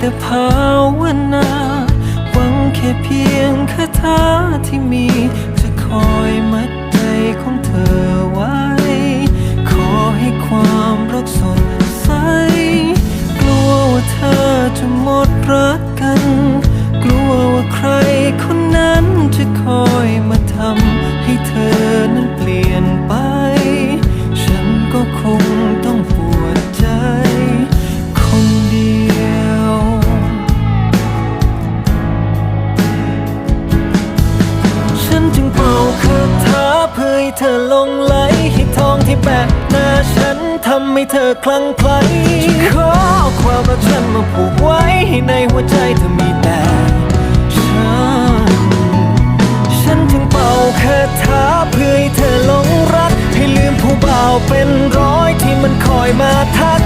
แต่ภาวนา หวังแค่เพียงคาถา ธอลงไหลให้ทองที่แปะหน้าฉันทำให้เธอคลั่งไคล้ขอความรักฉันมาผูกไว้ให้ในหัวใจเธอมีแต่ฉัน ฉันจึงเป่าคาถาเพื่อให้เธอหลงรัก ให้ลืมผู้บ่าวเป็นร้อยที่มันคอยมาทัก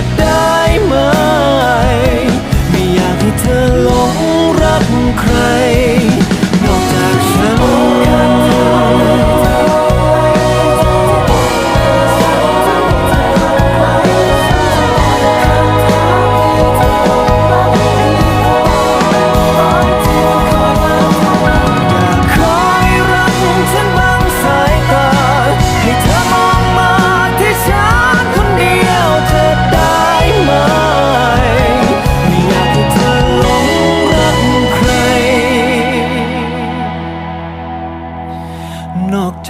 ย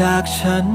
จากฉัน